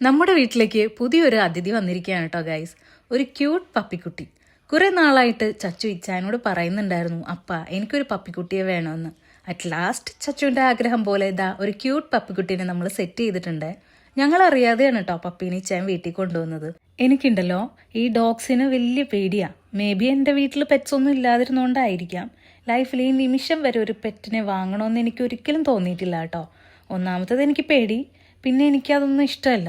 നമ്മുടെ വീട്ടിലേക്ക് പുതിയൊരു അതിഥി വന്നിരിക്കുകയാണ് കേട്ടോ ഗൈസ് ഒരു ക്യൂട്ട് പപ്പിക്കുട്ടി. കുറേ നാളായിട്ട് ചച്ചു ഇച്ചാനോട് പറയുന്നുണ്ടായിരുന്നു അപ്പ എനിക്കൊരു പപ്പിക്കുട്ടിയെ വേണമെന്ന്. അറ്റ് ലാസ്റ്റ് ചച്ചുവിന്റെ ആഗ്രഹം പോലെ ഇതാ ഒരു ക്യൂട്ട് പപ്പിക്കുട്ടീനെ നമ്മൾ സെറ്റ് ചെയ്തിട്ടുണ്ട്. ഞങ്ങൾ അറിയാതെയാണ് കേട്ടോ പപ്പീനെ ഇച്ചാൻ വീട്ടിൽ കൊണ്ടുവന്നത്. എനിക്കുണ്ടല്ലോ ഈ ഡോഗ്സിന് വലിയ പേടിയാ. മേ ബി എന്റെ വീട്ടിൽ പെറ്റ്സ് ഒന്നും ഇല്ലാതിരുന്നോണ്ടായിരിക്കാം. ലൈഫിൽ ഈ നിമിഷം വരെ ഒരു പെറ്റിനെ വാങ്ങണമെന്ന് എനിക്ക് ഒരിക്കലും തോന്നിയിട്ടില്ല കേട്ടോ ഒന്നാമത്തത് എനിക്ക് പേടി പിന്നെ എനിക്കതൊന്നും ഇഷ്ടമല്ല.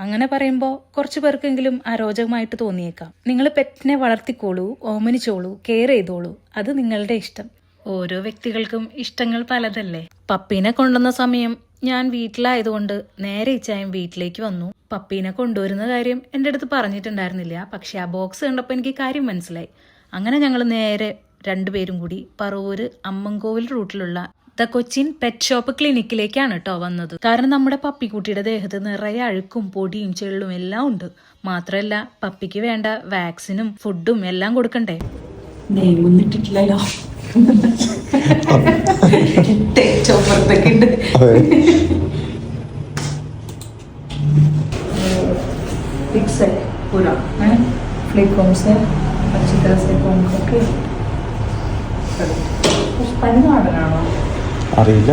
അങ്ങനെ പറയുമ്പോൾ കുറച്ച് പേർക്കെങ്കിലും അരോചകമായിട്ട് തോന്നിയേക്കാം. നിങ്ങൾ പെറ്റിനെ വളർത്തിക്കോളൂ ഓമനിച്ചോളൂ കെയർ ചെയ്തോളൂ. അത് നിങ്ങളുടെ ഇഷ്ടം. ഓരോ വ്യക്തികൾക്കും ഇഷ്ടങ്ങൾ പലതല്ലേ? പപ്പീനെ കൊണ്ടുവന്ന സമയം ഞാൻ വീട്ടിലായതുകൊണ്ട് നേരെ ഇച്ചായം വീട്ടിലേക്ക് വന്നു. പപ്പീനെ കൊണ്ടുവരുന്ന കാര്യം എന്റെ അടുത്ത് പറഞ്ഞിട്ടുണ്ടായിരുന്നില്ല. പക്ഷെ ആ ബോക്സ് കണ്ടപ്പോൾ എനിക്ക് കാര്യം മനസ്സിലായി. അങ്ങനെ ഞങ്ങൾ നേരെ രണ്ടുപേരും കൂടി പറവൂര് അമ്മങ്കോവിൽ റൂട്ടിലുള്ള ദ കൊച്ചിൻ പെറ്റ് ഷോപ്പ് ക്ലിനിക്കിലേക്കാണ് കേട്ടോ വന്നത് കാരണം നമ്മുടെ പപ്പിക്കുട്ടിയുടെ ദേഹത്ത് നിറയെ അഴുക്കും പൊടിയും ചെള്ളും എല്ലാം ഉണ്ട് മാത്രമല്ല പപ്പിക്ക് വേണ്ട വാക്സിനും ഫുഡും എല്ലാം കൊടുക്കണ്ടേ നെയ്മൊന്നും ഇട്ടിട്ടില്ലല്ലോ ചോപ്പർത്തൊക്കെ ഉണ്ട് फिक्स है पूरा है फ्लिकोम से अच्छी तरह से कॉम करके कुछ പനി നാടനാണോ അറിയില്ല.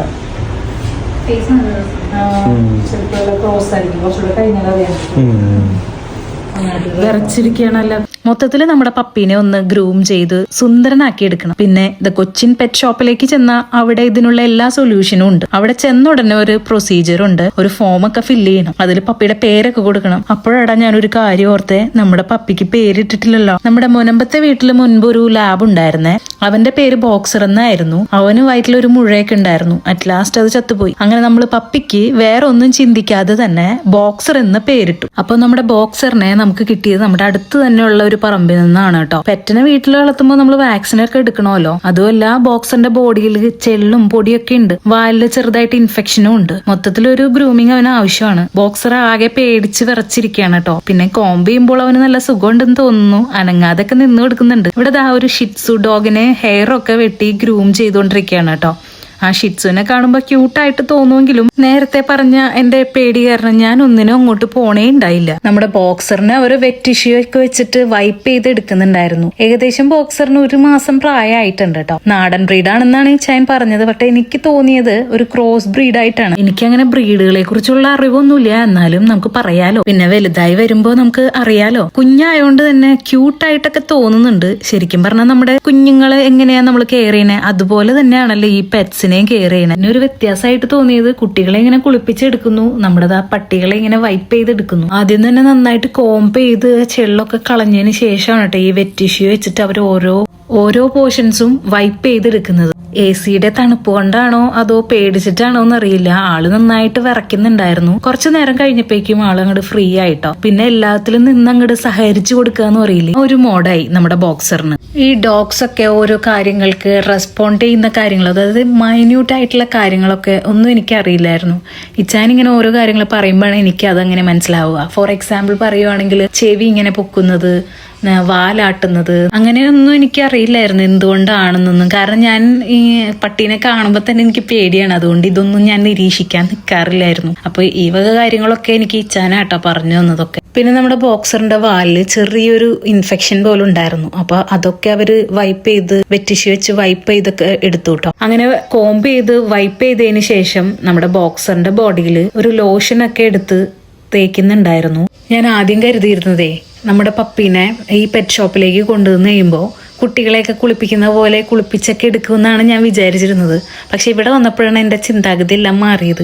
ചിലപ്പോൾ മൊത്തത്തിൽ നമ്മുടെ പപ്പീനെ ഒന്ന് ഗ്രൂം ചെയ്ത് സുന്ദരനാക്കി എടുക്കണം പിന്നെ ദ കൊച്ചിൻ പെറ്റ് ഷോപ്പിലേക്ക് ചെന്ന അവിടെ ഇതിനുള്ള എല്ലാ സൊല്യൂഷനും ഉണ്ട്. അവിടെ ചെന്ന ഉടനെ ഒരു പ്രൊസീജിയർ ഉണ്ട്. ഒരു ഫോം ഒക്കെ ഫില്ല് ചെയ്യണം. അതിൽ പപ്പിയുടെ പേരൊക്കെ കൊടുക്കണം. അപ്പോഴാടാ ഞാനൊരു കാര്യം ഓർത്തെ. നമ്മുടെ പപ്പിക്ക് പേരിട്ടിട്ടില്ലല്ലോ. നമ്മുടെ മുനമ്പത്തെ വീട്ടിൽ മുൻപ് ഒരു ലാബ് ഉണ്ടായിരുന്നേ. അവന്റെ പേര് ബോക്സർ എന്നായിരുന്നു. അവന് വയറ്റിൽ ഒരു മുഴയൊക്കെ ഉണ്ടായിരുന്നു. അറ്റ് ലാസ്റ്റ് അത് ചത്തുപോയി. അങ്ങനെ നമ്മൾ പപ്പിക്ക് വേറെ ഒന്നും ചിന്തിക്കാതെ തന്നെ ബോക്സർ എന്ന് പേരിട്ടു. അപ്പൊ നമ്മുടെ ബോക്സറിനെ നമുക്ക് കിട്ടിയത് നമ്മുടെ അടുത്ത് തന്നെയുള്ള ഒരു പറമ്പിൽ നിന്നാണ് കേട്ടോ. പെറ്റിനെ വീട്ടിൽ വളർത്തുമ്പോൾ നമ്മൾ വാക്സിൻ ഒക്കെ എടുക്കണമല്ലോ. അതുമല്ല ബോക്സിന്റെ ബോഡിയിൽ ചെള്ളും പൊടിയൊക്കെ ഉണ്ട്. വാലിൽ ചെറുതായിട്ട് ഇൻഫെക്ഷനും ഉണ്ട്. മൊത്തത്തിൽ ഒരു ഗ്രൂമിങ് അവന് ആവശ്യമാണ്. ബോക്സർ ആകെ പേടിച്ച് വിറച്ചിരിക്കുകയാണ് കേട്ടോ. പിന്നെ കോംബ് ചെയ്യുമ്പോൾ അവന് നല്ല സുഖമുണ്ടെന്ന് തോന്നുന്നു. അനങ്ങാതൊക്കെ നിന്ന് കൊടുക്കുന്നുണ്ട്. ഇവിടെ ദാ ഒരു ഷിറ്റ്സു ഡോഗിനെ ഹെയർ ഒക്കെ വെട്ടി ഗ്രൂം ചെയ്തുകൊണ്ടിരിക്കുകയാണ് കേട്ടോ. ആ ഷിറ്റ്സുവിനെ കാണുമ്പോൾ ക്യൂട്ടായിട്ട് തോന്നുമെങ്കിലും നേരത്തെ പറഞ്ഞ എന്റെ പേടി കാരണം ഞാൻ ഒന്നിനും അങ്ങോട്ട് പോണേ ഉണ്ടായില്ല. നമ്മുടെ ബോക്സറിനെ ഒരു വെറ്റ് ടിഷ്യൂ ഒക്കെ വെച്ചിട്ട് വൈപ്പ് ചെയ്ത് എടുക്കുന്നുണ്ടായിരുന്നു ഏകദേശം ബോക്സറിന് ഒരു മാസം പ്രായമായിട്ടുണ്ട് കേട്ടോ നാടൻ ബ്രീഡാണെന്നാണ് ഈ ചായൻ പറഞ്ഞത്. പക്ഷെ എനിക്ക് തോന്നിയത് ഒരു ക്രോസ് ബ്രീഡായിട്ടാണ്. എനിക്ക് അങ്ങനെ ബ്രീഡുകളെ കുറിച്ചുള്ള അറിവൊന്നുമില്ല. എന്നാലും നമുക്ക് പറയാലോ. പിന്നെ വലുതായി വരുമ്പോൾ നമുക്ക് അറിയാലോ. കുഞ്ഞായോണ്ട് തന്നെ ക്യൂട്ടായിട്ടൊക്കെ തോന്നുന്നുണ്ട്. ശരിക്കും പറഞ്ഞാൽ നമ്മുടെ കുഞ്ഞുങ്ങളെ എങ്ങനെയാ നമ്മൾ കെയർ ചെയ്യണേ അതുപോലെ തന്നെയാണല്ലോ ഈ പെറ്റ്സിനെയും കെയർ ചെയ്യണം. പിന്നെ ഒരു വ്യത്യാസമായിട്ട് തോന്നിയത് കുട്ടികളെ ഇങ്ങനെ കുളിപ്പിച്ചെടുക്കുന്നു. നമ്മുടെ ആ പട്ടികളെ ഇങ്ങനെ വൈപ്പ് ചെയ്തെടുക്കുന്നു. ആദ്യം തന്നെ നന്നായിട്ട് കോംപ് ചെയ്ത് ചെള്ളൊക്കെ കളഞ്ഞതിന് ശേഷമാണ് കേട്ടോ ഈ വെറ്റ് ടിഷ്യൂ വെച്ചിട്ട് അവർ ഓരോ ഓരോ പോർഷൻസും വൈപ്പ് ചെയ്തെടുക്കുന്നത്. എ സിയുടെ തണുപ്പ് കൊണ്ടാണോ അതോ പേടിച്ചിട്ടാണോ എന്നറിയില്ല ആൾ നന്നായിട്ട് വിറയ്ക്കുന്നുണ്ടായിരുന്നു. കുറച്ചു നേരം കഴിഞ്ഞപ്പോഴേക്കും ആൾ അങ്ങോട്ട് ഫ്രീ ആയിട്ടോ. പിന്നെ എല്ലാത്തിലും നിന്ന് അങ്ങോട്ട് സഹകരിച്ചു കൊടുക്കുക എന്ന് ഒരു മോഡായി നമ്മുടെ ബോക്സറിന്. ഈ ഡോഗ്സ് ഒക്കെ ഓരോ കാര്യങ്ങൾക്ക് റെസ്പോണ്ട് ചെയ്യുന്ന കാര്യങ്ങൾ അതായത് മൈന്യൂട്ട് ആയിട്ടുള്ള കാര്യങ്ങളൊക്കെ ഒന്നും എനിക്ക് അറിയില്ലായിരുന്നു ഇച്ചാൻ ഇങ്ങനെ ഓരോ കാര്യങ്ങൾ പറയുമ്പോഴാണ് എനിക്ക് അതങ്ങനെ മനസ്സിലാവുക. ഫോർ എക്സാമ്പിൾ പറയുവാണെങ്കിൽ ചെവി ഇങ്ങനെ പൊക്കുന്നത് വാലാട്ടുന്നത്. അങ്ങനെയൊന്നും എനിക്ക് അറിയില്ലായിരുന്നു എന്തുകൊണ്ടാണെന്നൊന്നും. കാരണം ഞാൻ ഈ പട്ടീനെ കാണുമ്പോൾ തന്നെ എനിക്ക് പേടിയാണ്. അതുകൊണ്ട് ഇതൊന്നും ഞാൻ നിരീക്ഷിക്കാൻ നിൽക്കാറില്ലായിരുന്നു അപ്പൊ ഈ വക കാര്യങ്ങളൊക്കെ എനിക്ക് ഇച്ചാനാട്ടോ പറഞ്ഞു തന്നതൊക്കെ. പിന്നെ നമ്മുടെ ബോക്സറിന്റെ വാലിൽ ചെറിയൊരു ഇൻഫെക്ഷൻ പോലും ഉണ്ടായിരുന്നു അപ്പൊ അതൊക്കെ അവർ വൈപ്പ് ചെയ്ത് വെറ്റിഷി വെച്ച് വൈപ്പ് ചെയ്തൊക്കെ എടുത്തു കേട്ടോ അങ്ങനെ കോംബ് ചെയ്ത് വൈപ്പ് ചെയ്തതിന് ശേഷം നമ്മുടെ ബോക്സറിന്റെ ബോഡിയിൽ ഒരു ലോഷൻ ഒക്കെ എടുത്ത് തേക്കുന്നുണ്ടായിരുന്നു. ഞാൻ ആദ്യം കരുതിയിരുന്നതേ നമ്മുടെ പപ്പീനെ ഈ പെറ്റ് ഷോപ്പിലേക്ക് കൊണ്ടുവന്ന് കഴിയുമ്പോൾ കുട്ടികളെയൊക്കെ കുളിപ്പിക്കുന്ന പോലെ കുളിപ്പിച്ചൊക്കെ എടുക്കുമെന്നാണ് ഞാൻ വിചാരിച്ചിരുന്നത്. പക്ഷേ ഇവിടെ വന്നപ്പോഴാണ് എന്റെ ചിന്താഗതി എല്ലാം മാറിയത്.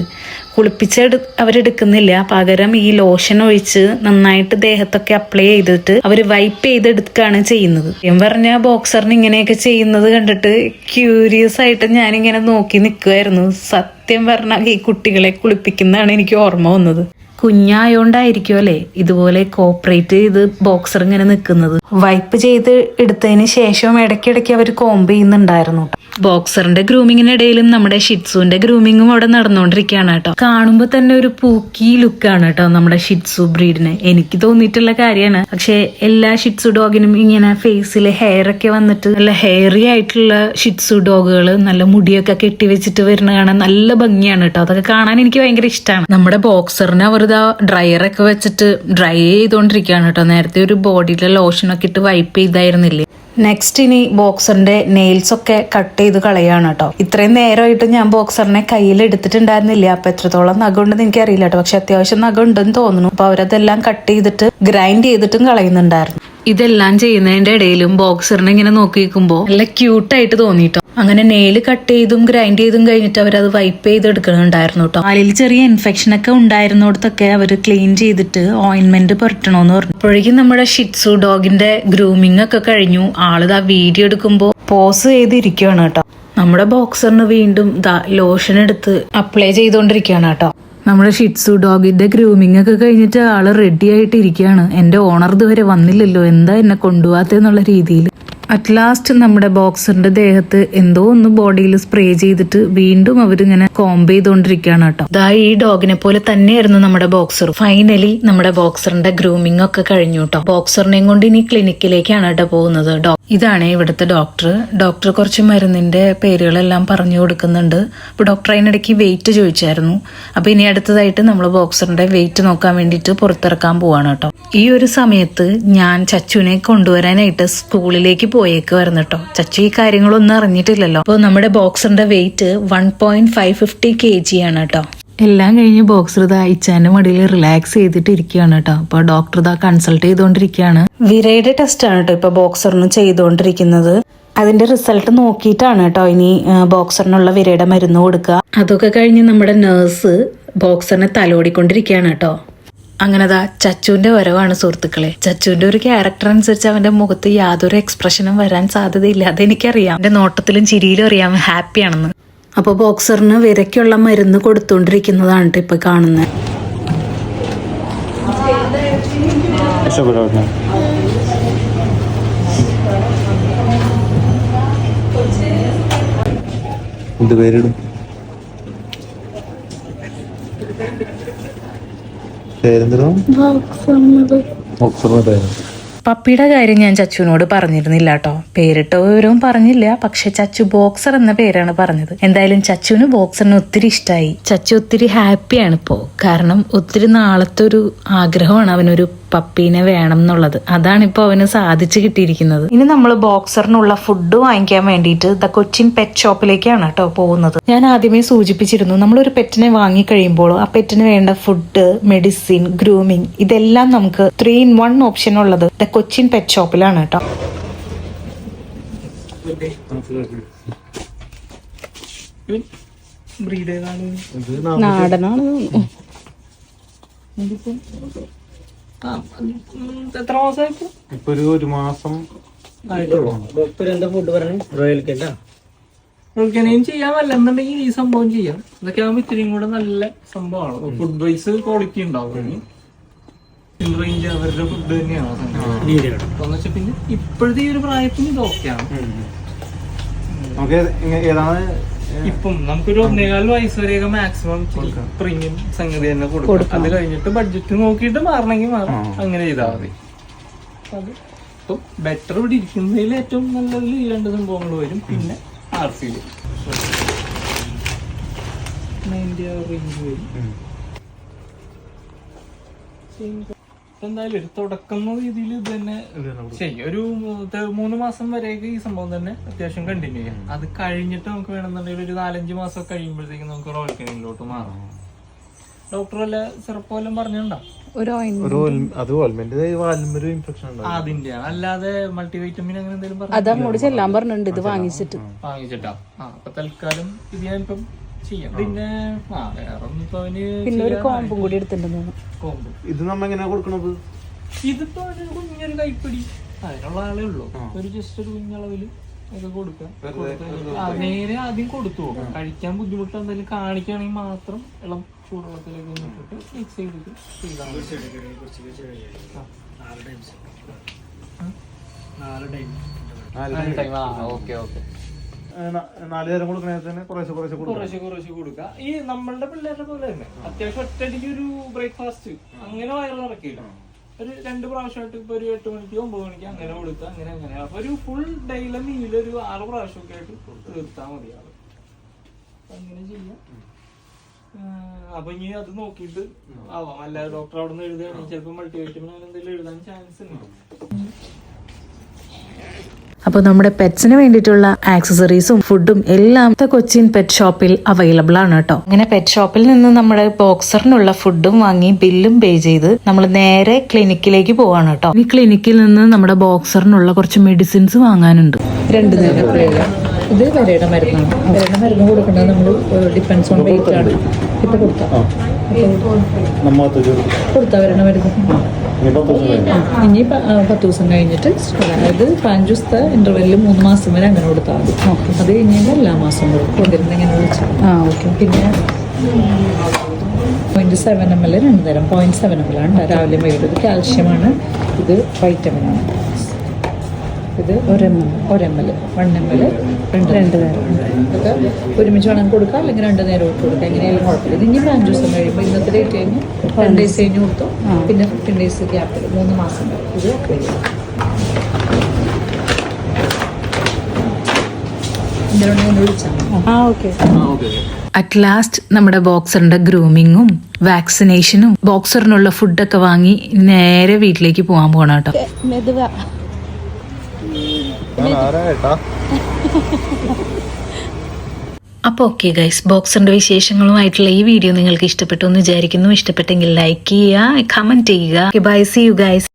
കുളിപ്പിച്ചെടു അവരെടുക്കുന്നില്ല. പകരം ഈ ലോഷൻ ഒഴിച്ച് നന്നായിട്ട് ദേഹത്തൊക്കെ അപ്ലൈ ചെയ്തിട്ട് അവർ വൈപ്പ് ചെയ്തെടുക്കുകയാണ് ചെയ്യുന്നത്. ഞാൻ പറഞ്ഞ ബോക്സറിന് ഇങ്ങനെയൊക്കെ ചെയ്യുന്നത് കണ്ടിട്ട് ക്യൂരിയസ് ആയിട്ട് ഞാനിങ്ങനെ നോക്കി നിൽക്കുമായിരുന്നു സത്യം പറഞ്ഞാൽ ഈ കുട്ടികളെ കുളിപ്പിക്കുന്നതാണ് എനിക്ക് ഓർമ്മ വന്നത്. കുഞ്ഞായോണ്ടായിരിക്കും അല്ലേ ഇതുപോലെ കോപ്പറേറ്റ് ചെയ്ത് ബോക്സർ ഇങ്ങനെ നിൽക്കുന്നത് വൈപ്പ് ചെയ്ത് എടുത്തതിന് ശേഷം ഇടയ്ക്കിടയ്ക്ക് അവർ കോംബ് ചെയ്യുന്നുണ്ടായിരുന്നു. ബോക്സറിന്റെ ഗ്രൂമിങ്ങിനിടയിലും നമ്മുടെ ഷിറ്റ്സുവിന്റെ ഗ്രൂമിങ്ങും അവിടെ നടന്നുകൊണ്ടിരിക്കുകയാണ് കേട്ടോ. കാണുമ്പോൾ തന്നെ ഒരു പൂക്കി ലുക്കാണ് കേട്ടോ നമ്മുടെ ഷിറ്റ്സു ബ്രീഡിന്. എനിക്ക് തോന്നിയിട്ടുള്ള കാര്യമാണ്. പക്ഷെ എല്ലാ ഷിറ്റ്സു ഡോഗിനും ഇങ്ങനെ ഫേസിൽ ഹെയർ ഒക്കെ വന്നിട്ട് നല്ല ഹെയറി ആയിട്ടുള്ള ഷിറ്റ്സു ഡോഗുകൾ നല്ല മുടിയൊക്കെ കെട്ടി വെച്ചിട്ട് വരുന്ന കാണാൻ നല്ല ഭംഗിയാണ് കേട്ടോ. അതൊക്കെ കാണാൻ എനിക്ക് ഭയങ്കര ഇഷ്ടമാണ് നമ്മുടെ ബോക്സറിനെ അവർ ഇതാ ഡ്രയറൊക്കെ വെച്ചിട്ട് ഡ്രൈ ചെയ്തുകൊണ്ടിരിക്കുകയാണ് കേട്ടോ. നേരത്തെ ഒരു ബോഡിയിലെ ലോഷനൊക്കെ ഇട്ട് വൈപ്പ് ചെയ്തായിരുന്നില്ലേ? നെക്സ്റ്റ് ഇനി ബോക്സറിന്റെ നെയിൽസ് ഒക്കെ കട്ട് ചെയ്ത് കളയാണ് കേട്ടോ ഇത്രയും നേരമായിട്ട് ഞാൻ ബോക്സറിനെ കയ്യിൽ എടുത്തിട്ടുണ്ടായിരുന്നില്ല അപ്പൊ എത്രത്തോളം നഖം എനിക്ക് എനിക്കറിയില്ല കേട്ടോ പക്ഷെ അത്യാവശ്യം നഖം ഉണ്ടെന്ന് തോന്നുന്നു. അപ്പൊ അവരതെല്ലാം കട്ട് ചെയ്തിട്ട് ഗ്രൈൻഡ് ചെയ്തിട്ടും കളയുന്നുണ്ടായിരുന്നു. ഇതെല്ലാം ചെയ്യുന്നതിന്റെ ഇടയിലും ബോക്സറിനെ ഇങ്ങനെ നോക്കി നിൽക്കുമ്പോൾ നല്ല ക്യൂട്ടായിട്ട് തോന്നിട്ടോ. അങ്ങനെ നെയിൽ കട്ട് ചെയ്തും ഗ്രൈൻഡ് ചെയ്തും കഴിഞ്ഞിട്ട് അവരത് വൈപ്പ് ചെയ്തെടുക്കുന്നുണ്ടായിരുന്നു കേട്ടോ കാലിൽ ചെറിയ ഇൻഫെക്ഷൻ ഒക്കെ ഉണ്ടായിരുന്നിടത്തൊക്കെ അവർ ക്ലീൻ ചെയ്തിട്ട് ഓയിൻമെന്റ് പുരട്ടണോന്ന് പറഞ്ഞു. അപ്പോഴേക്കും നമ്മുടെ ഷിറ്റ്സു ഡോഗിന്റെ ഗ്രൂമിംഗ് ഒക്കെ കഴിഞ്ഞു. ആളിതാ വീഡിയോ എടുക്കുമ്പോൾ പോസ് ചെയ്തിരിക്കുകയാണ് കേട്ടോ നമ്മുടെ ബോക്സറിന് വീണ്ടും ലോഷൻ എടുത്ത് അപ്ലൈ ചെയ്തുകൊണ്ടിരിക്കുകയാണ് കേട്ടോ നമ്മുടെ ഷിറ്റ്സു ഡോഗിന്റെ ഗ്രൂമിംഗ് ഒക്കെ കഴിഞ്ഞിട്ട് ആൾ റെഡി ആയിട്ട് ഇരിക്കുകയാണ് എന്റെ ഓണർ ഇതുവരെ വന്നില്ലല്ലോ. എന്താ എന്നെ കൊണ്ടുപോകാത്തെന്നുള്ള രീതിയിൽ അറ്റ് ലാസ്റ്റ് നമ്മുടെ ബോക്സറിന്റെ ദേഹത്ത് എന്തോ ഒന്ന് ബോഡിയിൽ സ്പ്രേ ചെയ്തിട്ട് വീണ്ടും അവരിങ്ങനെ കോംബ് ചെയ്തുകൊണ്ടിരിക്കുകയാണ് കേട്ടോ. ദാ ഈ ഡോഗിനെ പോലെ തന്നെയായിരുന്നു നമ്മുടെ ബോക്സർ. ഫൈനലി നമ്മുടെ ബോക്സറിന്റെ ഗ്രൂമിംഗ് ഒക്കെ കഴിഞ്ഞു കേട്ടോ. ബോക്സറിനെയും കൊണ്ട് ഇനി ക്ലിനിക്കിലേക്കാണ് കേട്ടോ പോകുന്നത് ഡോ ഇതാണ് ഇവിടുത്തെ ഡോക്ടർ ഡോക്ടർ കുറച്ച് മരുന്നിന്റെ പേരുകളെല്ലാം പറഞ്ഞു കൊടുക്കുന്നുണ്ട്. അപ്പൊ ഡോക്ടർ അതിനിടയ്ക്ക് വെയിറ്റ് ചോദിച്ചായിരുന്നു. അപ്പൊ ഇനി അടുത്തതായിട്ട് നമ്മൾ ബോക്സറിന്റെ വെയിറ്റ് നോക്കാൻ വേണ്ടിയിട്ട് പുറത്തിറക്കാൻ പോവാണ് കേട്ടോ. ഈ ഒരു സമയത്ത് ഞാൻ ചച്ചുവിനെ കൊണ്ടുവരാനായിട്ട് സ്കൂളിലേക്ക് പോയേക്കുമായിരുന്നു കേട്ടോ ചച്ചു ഈ കാര്യങ്ങളൊന്നും അറിഞ്ഞിട്ടില്ലല്ലോ. അപ്പോൾ നമ്മുടെ ബോക്സറിന്റെ weight one point five fifty K G ആണ് കേട്ടോ. എല്ലാം കഴിഞ്ഞ് ബോക്സർ ഇതാ ഇച്ചാന്റെ മടിയിൽ റിലാക്സ് ചെയ്തിട്ട് ഇരിക്കുകയാണ് കേട്ടോ. അപ്പൊ ഡോക്ടർ ഇതാ കൺസൾട്ട് ചെയ്തുകൊണ്ടിരിക്കുകയാണ് വിരയുടെ ടെസ്റ്റ് ആണ് കേട്ടോ ഇപ്പൊ ബോക്സറിന് ചെയ്തുകൊണ്ടിരിക്കുന്നത് അതിന്റെ റിസൾട്ട് നോക്കിയിട്ടാണ് കേട്ടോ ഇനി ബോക്സറിനുള്ള വിരയുടെ മരുന്ന് കൊടുക്കുക. അതൊക്കെ കഴിഞ്ഞ് നമ്മുടെ നേഴ്സ് ബോക്സറിനെ തലോടിക്കൊണ്ടിരിക്കുകയാണ് കേട്ടോ. അങ്ങനെ ദാ ചച്ചുവിന്റെ വരവാണ് സുഹൃത്തുക്കളെ. ചച്ചുവിന്റെ ഒരു ക്യാരക്ടർ അനുസരിച്ച് അവന്റെ മുഖത്ത് യാതൊരു എക്സ്പ്രഷനും വരാൻ സാധ്യതയില്ല. അതെനിക്കറിയാം. എന്റെ നോട്ടത്തിലും ചിരിയിലും അറിയാം. ഹാപ്പിയാണെന്ന് അപ്പൊ ബോക്സറിന് വിരയ്ക്കുള്ള മരുന്ന് കൊടുത്തോണ്ടിരിക്കുന്നതാണ് ഇപ്പൊ കാണുന്നത് എന്ത് പേരിടും? പേര് പപ്പിയുടെ കാര്യം ഞാൻ ചച്ചുവിനോട് പറഞ്ഞിരുന്നില്ല കേട്ടോ പേരിട്ട വിവരവും പറഞ്ഞില്ല. പക്ഷെ ചച്ചു ബോക്സർ എന്ന പേരാണ് പറഞ്ഞത്. എന്തായാലും ചച്ചുവിന് ബോക്സറിന് ഒത്തിരി ഇഷ്ടമായി ചച്ചു ഒത്തിരി ഹാപ്പിയാണ് ഇപ്പോ. കാരണം ഒത്തിരി നാളത്തെ ഒരു ആഗ്രഹമാണ് അവനൊരു പപ്പീനെ വേണം എന്നുള്ളത്. അതാണ് ഇപ്പോൾ അവന് സാധിച്ചു കിട്ടിയിരിക്കുന്നത്. ഇനി നമ്മൾ ബോക്സറിനുള്ള ഫുഡ് വാങ്ങിക്കാൻ വേണ്ടിയിട്ട് ദ കൊച്ചിൻ പെറ്റ് ഷോപ്പിലേക്കാണ് കേട്ടോ പോകുന്നത്. ഞാൻ ആദ്യമേ സൂചിപ്പിച്ചിരുന്നു നമ്മൾ ഒരു പെറ്റിനെ വാങ്ങിക്കഴിയുമ്പോൾ ആ പെറ്റിന് വേണ്ട ഫുഡ് മെഡിസിൻ ഗ്രൂമിങ് ഇതെല്ലാം നമുക്ക് ത്രീ ഇൻ വൺ ഓപ്ഷൻ ഉള്ളത് ദ കൊച്ചിൻ പെറ്റ് ഷോപ്പിലാണ് കേട്ടോ. നാടനാണ് തോന്നുന്നു. എത്ര മാസമായിട്ട് ഇപ്പൊ ഒരു ഒരു മാസം ഓർഗനൈൻ ചെയ്യാൻ അല്ലെന്നുണ്ടെങ്കിൽ ഈ സംഭവം ചെയ്യാം. ഇതൊക്കെ ആകുമ്പോ ഇത്തിരിയും കൂടെ നല്ല സംഭവമാണ്. ഫുഡ് വൈസ് ക്വാളിറ്റി ഉണ്ടാവും റേഞ്ച് അവരുടെ ഫുഡ് തന്നെയാണ് പിന്നെ ഇപ്പോഴത്തെ ഈ ഒരു പ്രായത്തിന് ഇത് ഓക്കെയാണ് നമുക്ക് ഏത് ഏതാണ് ഇപ്പം നമുക്കൊരു ഒന്നേകാൽ വയസ്സ് വരെയൊക്കെ മാക്സിമം പ്രീമിയം സംഗതി തന്നെ കൊടുക്കും. അത് കഴിഞ്ഞിട്ട് ബഡ്ജറ്റ് നോക്കിയിട്ട് മാറണമെങ്കിൽ മാറും. അങ്ങനെ ചെയ്താൽ മതി. അത്. ബെറ്റർ ഇവിടെ ഇരിക്കുന്നതിൽ ഏറ്റവും നല്ലതിൽ ഈ രണ്ട് സംഭവങ്ങൾ വരും. പിന്നെ ആർ സി റേഞ്ച് വരും. എന്തായാലും ഒരു തുടക്കം എന്ന രീതിയിൽ ഇത് തന്നെ ശരി ഒരു മൂന്ന് മാസം വരെയൊക്കെ ഈ സംഭവം തന്നെ അത്യാവശ്യം കണ്ടിന്യൂ ചെയ്യാം. അത് കഴിഞ്ഞിട്ട് നമുക്ക് വേണമെന്നുണ്ടെങ്കിൽ ഒരു നാലഞ്ച് മാസം കഴിയുമ്പോഴത്തേക്കും നമുക്ക് റോയൽ കനിങ്ങിലോട്ട് മാറാം. ഡോക്ടർ വല്ല സിറപ്പ് വല്ലതും പറഞ്ഞിട്ടുണ്ടോ? അത് അതിന്റെ അല്ലാതെ മൾട്ടിവൈറ്റമിൻ അങ്ങനെ എന്തെങ്കിലും അത് പറഞ്ഞു അങ്ങോട്ട് ചെല്ലാൻ പറഞ്ഞിട്ടുണ്ട് ഇത് വാങ്ങിച്ചിട്ട്. വാങ്ങിച്ചിട്ടാ. ആ അപ്പൊ തൽക്കാലം ഇത് ഞാനിപ്പം ചെയ്യാം. പിന്നെ ആ വേറെ ഒന്നും ഇപ്പൊ അവന് പിന്നെ ഒരു കോമ്പും കൂടി എടുത്തിട്ടുണ്ടെന്ന് തോന്നുന്നു. കോമ്പ്. ഇത് നമ്മ എങ്ങനെയാ കൊടുക്കണത്? ഇതിപ്പോ ഒരു കുഞ്ഞൊരു കൈപ്പിടി. അതിനുള്ള ആളേ ഉള്ളൂ. ഒരു ജസ്റ്റ് ഒരു കുഞ്ഞളവിൽ ഒക്കെ കൊടുക്കാം. ആ, നേരെ ആദ്യം കൊടുത്തു പോകും കഴിക്കാൻ ബുദ്ധിമുട്ട് എന്തെങ്കിലും കാണിക്കുകയാണെങ്കിൽ മാത്രം ഇളം ചൂടുവെള്ളത്തിലേക്ക് ഒന്ന് ഇട്ടിട്ട് മിക്സ് ചെയ്തിട്ട് ചെയ്താൽ മതി. നാല് നാല് time. ആ ഓക്കെ ഓക്കെ. നാല് നേരം കൊടുക്കണേ തന്നെ കുറേശ്ശെ കുറേശ്ശെ കൊടുക്കണം കുറേശ്ശെ കുറേശ്ശെ കൊടുക്കുക ഈ നമ്മളുടെ പിള്ളേരുടെ പോലെ തന്നെ അത്യാവശ്യം ഒറ്റയടിക്ക് ഒരു ബ്രേക്ക്ഫാസ്റ്റ് അങ്ങനെ വയറ് നിറക്കില്ല ഒരു രണ്ട് പ്രാവശ്യമായിട്ട് ഇപ്പൊ ഒരു എട്ട് മണിക്ക് ഒമ്പത് മണിക്ക് അങ്ങനെ കൊടുക്കുക അങ്ങനെ അങ്ങനെ. അപ്പൊ ഒരു ഫുൾ ഡേയിലെ മീൽ ഒരു ആറ് പ്രാവശ്യമൊക്കെ ആയിട്ട് തീർത്താൽ മതി ആൾ. അങ്ങനെ ചെയ്യാം. അപ്പൊ ഇനി അത് നോക്കിയിട്ട് ആവാം. അല്ലാതെ ഡോക്ടർ അവിടെ നിന്ന് എഴുതുകയാണെങ്കിൽ ചിലപ്പോൾ മൾട്ടിവൈറ്റമിൻ അങ്ങനെ എന്തെങ്കിലും എഴുതാൻ ചാൻസ് ഉണ്ട്. അപ്പോൾ നമ്മുടെ പെറ്റ്സിന് വേണ്ടിയിട്ടുള്ള ആക്സസറീസും ഫുഡും എല്ലാം കൊച്ചിൻ പെറ്റ് ഷോപ്പിൽ അവൈലബിൾ ആണ് കേട്ടോ. അങ്ങനെ പെറ്റ് ഷോപ്പിൽ നിന്ന് നമ്മുടെ ബോക്സറിനുള്ള ഫുഡും വാങ്ങി ബില്ലും പേ ചെയ്ത് നമ്മൾ നേരെ ക്ലിനിക്കിലേക്ക് പോവാണ് കേട്ടോ. ഈ ക്ലിനിക്കിൽ നിന്ന് നമ്മുടെ ബോക്സറിനുള്ള കുറച്ച് മെഡിസിൻസ് വാങ്ങാനുണ്ട്. രണ്ടു നേരം ഇത് വരയുടെ മരുന്നാണ്. വരയുടെ മരുന്ന് കൊടുക്കേണ്ടത് നമ്മൾ ഡിപ്പെൻസ് ഓൺ വെയിറ്റ് ആണ്. ഇപ്പൊ കൊടുക്കാം. നമ്മ തരും കൊടുത്താ വരണ മരുന്ന്. ഇനി പത്ത് ദിവസം കഴിഞ്ഞിട്ട് അതായത് പതിനഞ്ച് ദിവസത്തെ ഇന്റർവെല്ലിൽ മൂന്ന് മാസം വരെ അങ്ങനെ കൊടുത്താൽ മതി. അത് കഴിഞ്ഞാൽ എല്ലാ മാസവും കൊടുക്കും. ഇങ്ങനെ വിളിച്ചു. ആ ഓക്കെ പിന്നെ പോയിന്റ് സെവൻ എം എൽ രണ്ട് തരം പോയിന്റ് സെവൻ എം എൽ ആണ് രാവിലെ വൈകിട്ട് ഇത് കാൽഷ്യമാണ് ഇത് വൈറ്റമിൻ ആണ്. ഇത് ഒരു എം എൽ ഒരു എം എൽ വൺ എം രണ്ട് രണ്ട് നേരം ഇതൊക്കെ ഒരുമിച്ച് വേണം കൊടുക്കാം. അല്ലെങ്കിൽ രണ്ട് നേരം ഇട്ട് കൊടുക്കാം. എങ്ങനെയായാലും കുഴപ്പമില്ല. ഇത് ഇനി ഒരു അഞ്ച് ദിവസം കഴിയുമ്പോൾ ഇന്നത്തെ ഡേറ്റ് കഴിഞ്ഞ് ടെൻ ഡേയ്സ് കഴിഞ്ഞ് കൊടുത്തു. പിന്നെ ഫിഫ്റ്റീൻ ഡേയ്സ് ഗ്യാപ്പിൽ മൂന്ന് മാസം ഇത് വിളിച്ചാൽ ആ ഓക്കെ. അറ്റ് ലാസ്റ്റ് നമ്മുടെ ബോക്സറിന്റെ ഗ്രൂമിങ്ങും വാക്സിനേഷനും ബോക്സറിനുള്ള ഫുഡൊക്കെ വാങ്ങി നേരെ വീട്ടിലേക്ക് പോകാൻ പോകണം കേട്ടോ. അപ്പോൾ ഓക്കെ ഗൈസ് ബോക്സിന്റെ വിശേഷങ്ങളുമായിട്ടുള്ള ഈ വീഡിയോ നിങ്ങൾക്ക് ഇഷ്ടപ്പെട്ടു എന്ന് വിചാരിക്കുന്നു. ഇഷ്ടപ്പെട്ടെങ്കിൽ ലൈക്ക് ചെയ്യുക കമന്റ് ചെയ്യുക. By C you guys